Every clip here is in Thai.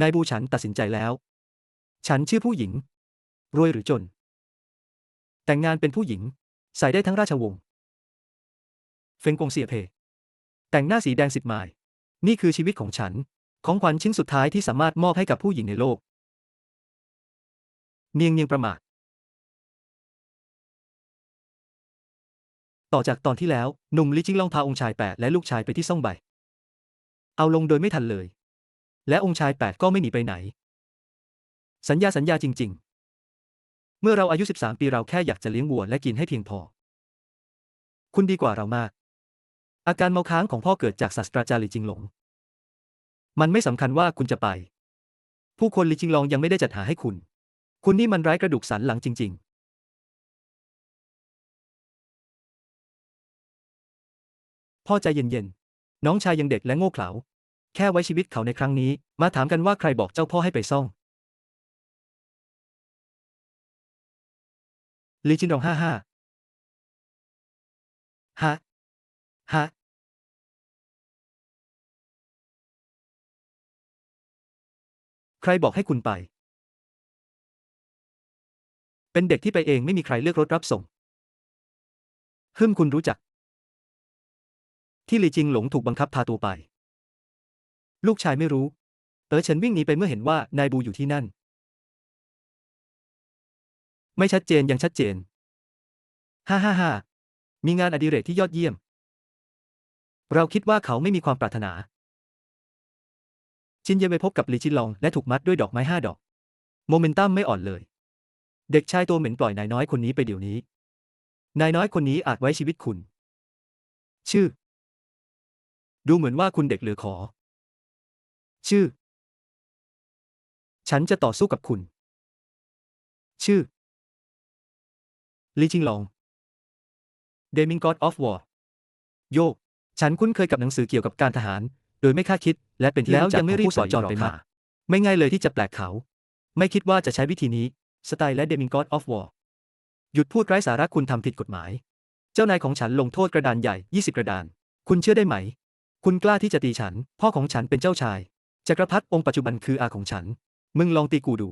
นายบูฉันตัดสินใจแล้ว ฉันชื่อผู้หญิง รวยหรือจน แต่งงานเป็นผู้หญิง ใส่ได้ทั้งราชวงศ์ เฟงกงเสียเพ แต่งหน้าสีแดงสิบไมล์นี่คือชีวิตของฉัน ของขวัญชิ้นสุดท้ายที่สามารถมอบให้กับผู้หญิงในโลก เนียงเนียงประมาท ต่อจากตอนที่แล้ว หนุ่มลิจิงลองพาองค์ชายแปดและลูกชายไปที่ซ่องใบ เอาลงโดยไม่ทันเลย และองค์ชายแปดก็ไม่หนีไปไหน สัญญาสัญญาจริง ๆ เมื่อเราอายุ 13 ปีเราแค่อยากจะเลี้ยงวัวและกินให้เพียงพอ คุณดีกว่าเรามาก อาการเมาค้างของพ่อเกิดจากศาสตราจารย์ลิจิงหลง มันไม่สำคัญว่าคุณจะไป ผู้คนลิจิงลองยังไม่ได้จัดหาให้คุณ คุณนี่มันร้ายกระดูกสันหลังจริง ๆพ่อใจเย็นๆ น้องชายยังเด็กและโง่เขลา แค่ไว้ชีวิตเขาในครั้งนี้ มาถามกันว่าใครบอกเจ้าพ่อให้ไปซ่องลีจินรองห้าห้าฮะฮะใครบอกให้คุณไป เป็นเด็กที่ไปเองไม่มีใครเลือกรถรับส่งฮึมคุณรู้จัก ที่ลีจิงหลงถูกบังคับพาตัวไป ลูกชายไม่รู้ เต๋อเฉินวิ่งหนีไปเมื่อเห็นว่านายบูอยู่ที่นั่น ไม่ชัดเจนยังชัดเจน ฮ่าฮ่าฮ่ามีงานอดิเรกที่ยอดเยี่ยม เราคิดว่าเขาไม่มีความปรารถนา ชินเยไปพบกับลีจินลองและถูกมัดด้วยดอกไม้ห้าดอก โมเมนตัมไม่อ่อนเลย เด็กชายตัวเหม็นปล่อยนายน้อยคนนี้ไปเดี๋ยวนี้ นายน้อยคนนี้อาจไว้ชีวิตคุณ ชื่อ ดูเหมือนว่าคุณเด็กเหลือขอ ชื่อ ฉันจะต่อสู้กับคุณ ชื่อลีจิงหลอง Deming God of War โยก ฉันคุ้นเคยกับหนังสือเกี่ยวกับการทหาร โดยไม่คาดคิด และเป็นที่แล้วยังไม่รีบสอนจอนไปมา ไม่ง่ายเลยที่จะแปลกเขา ไม่คิดว่าจะใช้วิธีนี้ สไตล์และ Deming God of War หยุดพูดไร้สาระคุณทำผิดกฎหมาย เจ้านายของฉันลงโทษกระดานใหญ่ 20 กระดาน คุณเชื่อได้ไหม คุณกล้าที่จะตีฉัน พ่อของฉันเป็นเจ้าชาย จักรพรรดิองค์ปัจจุบันคืออาของฉัน มึงลองตีกูดู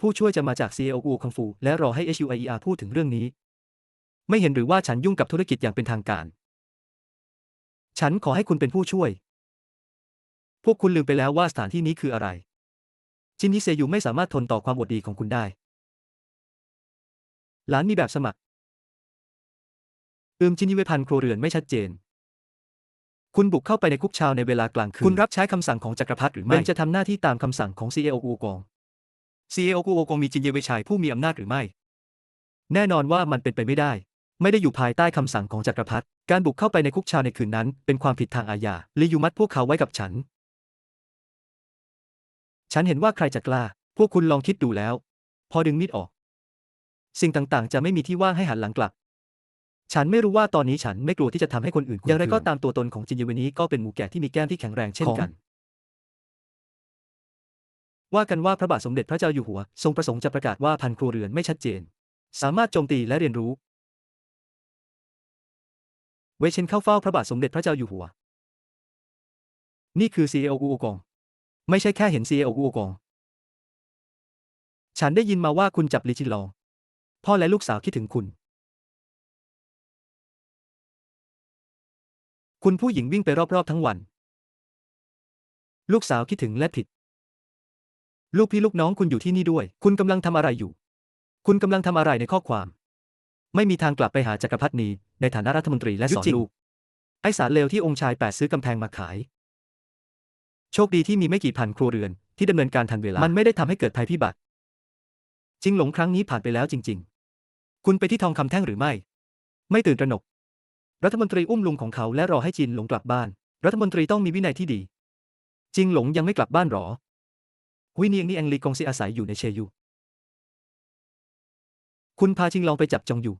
ผู้ช่วยจะมาจาก CEO อูคังฟู และรอให้ HUIER พูดถึงเรื่องนี้ ไม่เห็นหรือว่าฉันยุ่งกับธุรกิจอย่างเป็นทางการ ฉันขอให้คุณเป็นผู้ช่วย พวกคุณลืมไปแล้วว่าสถานที่นี้คืออะไร จินฮิเซยูไม่สามารถทนต่อความอดดีของคุณได้หลานมีแบบสมัคร อืมจินยิเวพันครัวเรือนไม่ชัดเจน คุณบุกเข้าไปในคุกชาวในเวลากลางคืน คุณรับใช้คำสั่งของจักรพรรดิหรือไม่จะทำหน้าที่ตามคำสั่งของ CEO อูกอง CEO อูกองมีจินเยเวชัยผู้มีอำนาจหรือไม่ แน่นอนว่ามันเป็นไปไม่ได้ ไม่ได้อยู่ภายใต้คำสั่งของจักรพรรดิ การบุกเข้าไปในคุกชาวในคืนนั้น เป็นความผิดทางอาญาลียูมัดพวกเขาไว้กับฉัน ฉันเห็นว่าใครจะกล้า พวกคุณลองคิดดูแล้ว พอดึงมีดออก สิ่งต่างๆ จะไม่มีที่ว่างให้หันหลังกลับ ฉันไม่รู้ว่าตอนนี้ฉันไม่กลัวที่จะทำให้คนอื่นอย่างไรก็ตามตัวตนของจินเยเวนี้ก็เป็นหมูแก่ที่มีแก้มที่แข็งแรงเช่นกัน ว่ากันว่าพระบาทสมเด็จพระเจ้าอยู่หัว ทรงประสงค์จะประกาศว่าพันครัวเรือนไม่ชัดเจน สามารถโจมตีและเรียนรู้ เวเชนเข้าเฝ้าพระบาทสมเด็จพระเจ้าอยู่หัว นี่คือ CEO อูกอง ไม่ใช่แค่เห็น CEO อูกองฉันได้ยินมาว่าคุณจับลิจินลอง พ่อและลูกสาวคิดถึงคุณ คุณผู้หญิงวิ่งไปรอบๆทั้งวัน ลูกสาวคิดถึงและผิด ลูกพี่ลูกน้องคุณอยู่ที่นี่ด้วย คุณกำลังทำอะไรอยู่ คุณกำลังทำอะไรในข้อความ ไม่มีทางกลับไปหาจักรพรรดินีในฐานะรัฐมนตรีและสอนลูก ไอสารเลวที่องค์ชายแปดซื้อกำแพงมาขาย โชคดีที่มีไม่กี่พันครัวเรือน ที่ดำเนินการทันเวลา มันไม่ได้ทำให้เกิดภัยพิบัติ จริงหลงครั้งนี้ผ่านไปแล้วจริง ๆ คุณไปที่ทองคำแท่งหรือไม่ ไม่ตื่นตระหนก รัฐมนตรีอุ้มลุงของเขาและรอให้จินหลงกลับบ้าน รัฐมนตรีต้องมีวินัยที่ดี จริงหลงยังไม่กลับบ้านหรอวิเนียงนี่แองลีกงซีอาศัยอยู่ในเชยู คุณพาจิงลองไปจับจองอยู่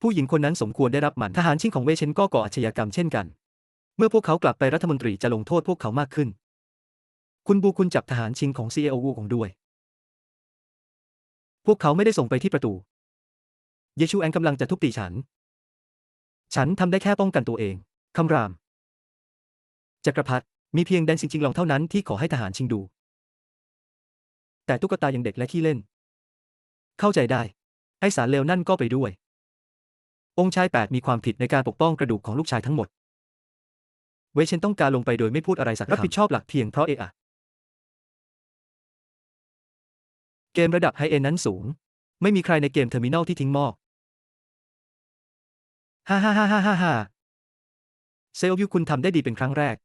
ผู้หญิงคนนั้นสมควรได้รับมัน ทหารชิงของเวเชนก็ก่ออาชญากรรมเช่นกัน เมื่อพวกเขากลับไปรัฐมนตรีจะลงโทษพวกเขามากขึ้น คุณบูคุณจับทหารชิงของ CEO วูของด้วย พวกเขาไม่ได้ส่งไปที่ประตู เยชูแอนกำลังจะทุบตีฉัน ฉันทำได้แค่ป้องกันตัวเอง คำราม จักรพรรดิมีเพียงแดนซิงจิงลองเท่านั้นที่ขอให้ทหารชิงดู แต่ตุ๊กตายังเด็กและขี้เล่น เข้าใจได้ ไอสารเลวนั่นก็ไปด้วย องค์ชายแปดมีความผิดในการปกป้องกระดูกของลูกชายทั้งหมด เวเชนต้องการลงไปโดยไม่พูดอะไรสักคำรับผิดชอบหลักเพียงเพราะเอะอะ เกมระดับไฮเอ็นนั้นสูง ไม่มีใครในเกมเทอร์มินอลที่ทิ้งหม้อฮ่าฮ่าฮ่าฮ่าฮ่าฮ่าเซลวิวคุณทำได้ดีเป็นครั้งแรก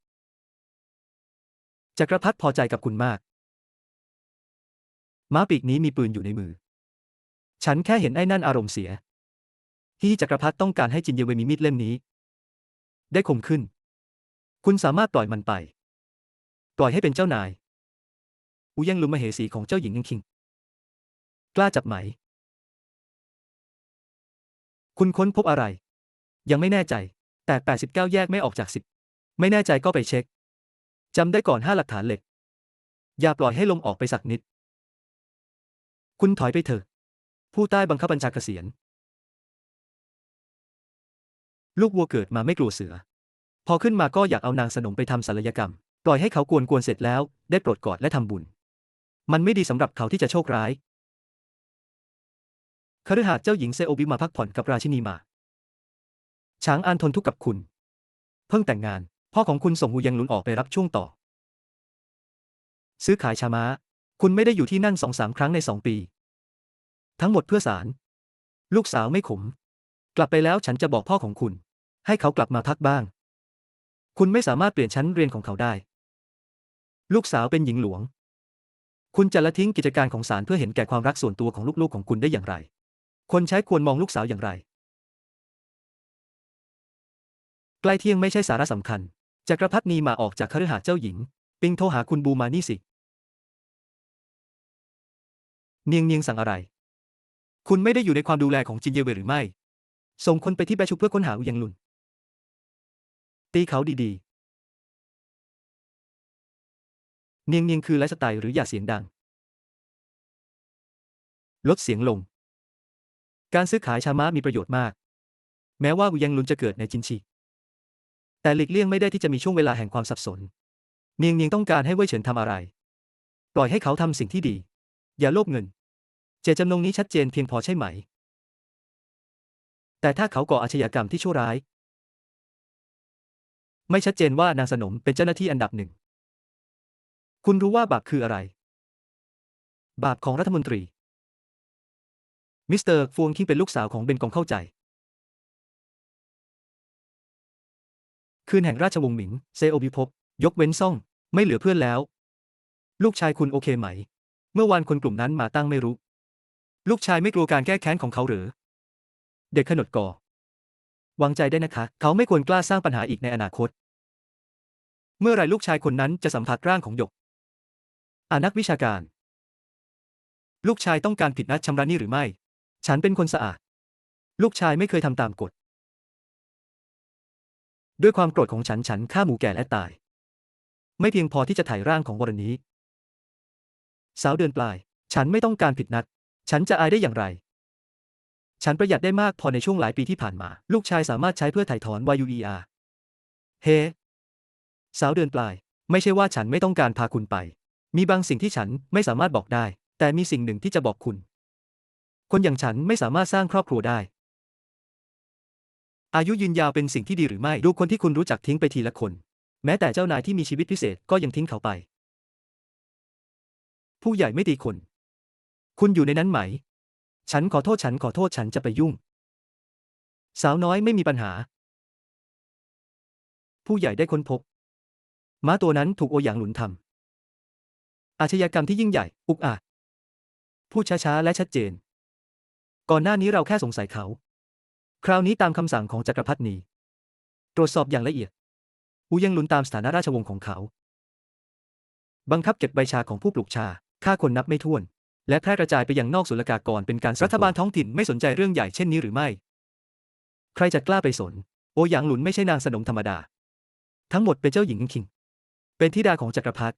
จักรพรรดิพอใจกับคุณมาก ม้าปีกนี้มีปืนอยู่ในมือ ฉันแค่เห็นไอ้นั่นอารมณ์เสีย ที่จักรพรรดิต้องการให้จินเยเวมีมีดเล่มนี้ ได้คมขึ้น คุณสามารถปล่อยมันไป ปล่อยให้เป็นเจ้านาย อูยังลุมมเหสีของเจ้าหญิงยังคิง กล้าจับไหม คุณค้นพบอะไร ยังไม่แน่ใจ แต่ 89 แยกไม่ออกจาก 10 ไม่แน่ใจก็ไปเช็ค จำได้ก่อน 5 หลักฐานเหล็ก อย่าปล่อยให้ลมออกไปสักนิด คุณถอยไปเถอะ ผู้ใต้บังคับบัญชาเกษียณ ลูกวัวเกิดมาไม่กลัวเสือ พอขึ้นมาก็อยากเอานางสนมไปทำศัลยกรรม ปล่อยให้เขากวนกวนๆเสร็จแล้ว ได้โปรดกอดและทำบุญ มันไม่ดีสำหรับเขาที่จะโชคร้ายคฤหาสน์เจ้าหญิงเซโอบิมาพักผ่อนกับราชินีมา ช้างอันทนทุกข์กับคุณ เพิ่งแต่งงาน พ่อของคุณส่งหูยังหลุนออกไปรับช่วงต่อ ซื้อขายชาม้า คุณไม่ได้อยู่ที่นั่นสองสามครั้งในสองปี ทั้งหมดเพื่อสาร ลูกสาวไม่ขม กลับไปแล้วฉันจะบอกพ่อของคุณ ให้เขากลับมาพักบ้าง คุณไม่สามารถเปลี่ยนชั้นเรียนของเขาได้ ลูกสาวเป็นหญิงหลวง คุณจะละทิ้งกิจการของศาลเพื่อเห็นแก่ความรักส่วนตัวของลูกๆของคุณได้อย่างไร คนใช้ควรมองลูกสาวอย่างไร ใกล้เที่ยงไม่ใช่สาระสำคัญ จักรพรรดินีมาออกจากคฤหาสน์เจ้าหญิง ปิงโทรหาคุณบูมานี่สิ เนียงเนียงสั่งอะไร คุณไม่ได้อยู่ในความดูแลของจินเยเวหรือไม่ ส่งคนไปที่แบชุเพื่อค้นหาอุยังลุน ตีเขาดีๆ เนียงเนียงคือไลฟ์สไตล์หรืออย่าเสียงดัง ลดเสียงลง การซื้อขายชาม้ามีประโยชน์มาก แม้ว่าอุยังลุนจะเกิดในจินชีแต่หลีกเลี่ยงไม่ได้ที่จะมีช่วงเวลาแห่งความสับสน เนียงเนียงต้องการให้เว่ยเฉินทำอะไร ปล่อยให้เขาทำสิ่งที่ดี อย่าโลภเงิน เจตจำนงนี้ชัดเจนเพียงพอใช่ไหม แต่ถ้าเขาก่ออาชญากรรมที่ชั่วร้าย ไม่ชัดเจนว่านางสนมเป็นเจ้าหน้าที่อันดับหนึ่ง คุณรู้ว่าบาปคืออะไร บาปของรัฐมนตรี มิสเตอร์ฟวงคิงเป็นลูกสาวของเบนกองเข้าใจ คืนแห่งราชวงศ์หมิง เซโอบิภพยกเว้นซ่อง ไม่เหลือเพื่อนแล้ว ลูกชายคุณโอเคไหม เมื่อวานคนกลุ่มนั้นมาตั้งไม่รู้ ลูกชายไม่กลัวการแก้แค้นของเขาหรือ เด็กขนดก่อ วางใจได้นะคะ เขาไม่ควรกล้าสร้างปัญหาอีกในอนาคต เมื่อไรลูกชายคนนั้นจะสัมผัสร่างของหยก อานักวิชาการ ลูกชายต้องการผิดนัดชำระหนี้หรือไม่ ฉันเป็นคนสะอาด ลูกชายไม่เคยทำตามกฎ ด้วยความโกรธของฉันฉันฆ่าหมูแก่และตาย ไม่เพียงพอที่จะถ่ายร่างของวรณีสาวเดือนปลาย ฉันไม่ต้องการผิดนัด ฉันจะอายได้อย่างไร ฉันประหยัดได้มากพอในช่วงหลายปีที่ผ่านมา ลูกชายสามารถใช้เพื่อถ่ายถอน YUER เฮ้สาวเดือนปลาย ไม่ใช่ว่าฉันไม่ต้องการพาคุณไป มีบางสิ่งที่ฉันไม่สามารถบอกได้ แต่มีสิ่งหนึ่งที่จะบอกคุณ คนอย่างฉันไม่สามารถสร้างครอบครัวได้ อายุยืนยาวเป็นสิ่งที่ดีหรือไม่ ดูคนที่คุณรู้จักทิ้งไปทีละคน แม้แต่เจ้านายที่มีชีวิตพิเศษก็ยังทิ้งเขาไป ผู้ใหญ่ไม่ตีคน คุณอยู่ในนั้นไหม ฉันขอโทษฉันขอโทษฉันจะไปยุ่ง สาวน้อยไม่มีปัญหา ผู้ใหญ่ได้ค้นพบ ม้าตัวนั้นถูกโอหยางหลุนทำอาชญากรรมที่ยิ่งใหญ่ อุกอาจพูดช้าๆและชัดเจน ก่อนหน้านี้เราแค่สงสัยเขา คราวนี้ตามคำสั่งของจักรพรรดินีตรวจสอบอย่างละเอียดอูยังหลุนตามสถานะราชวงศ์ของเขา บังคับเก็บใบชาของผู้ปลูกชาฆ่าคนนับไม่ถ้วน และแพร่กระจายไปยังนอกศุลกากรเป็นการรัฐบาลท้องถิ่นไม่สนใจเรื่องใหญ่เช่นนี้หรือไม่ ใครจะกล้าไปสน โอหยางหลุนไม่ใช่นางสนมธรรมดา ทั้งหมดเป็นเจ้าหญิงคิง เป็นธิดาของจักรพรรดิ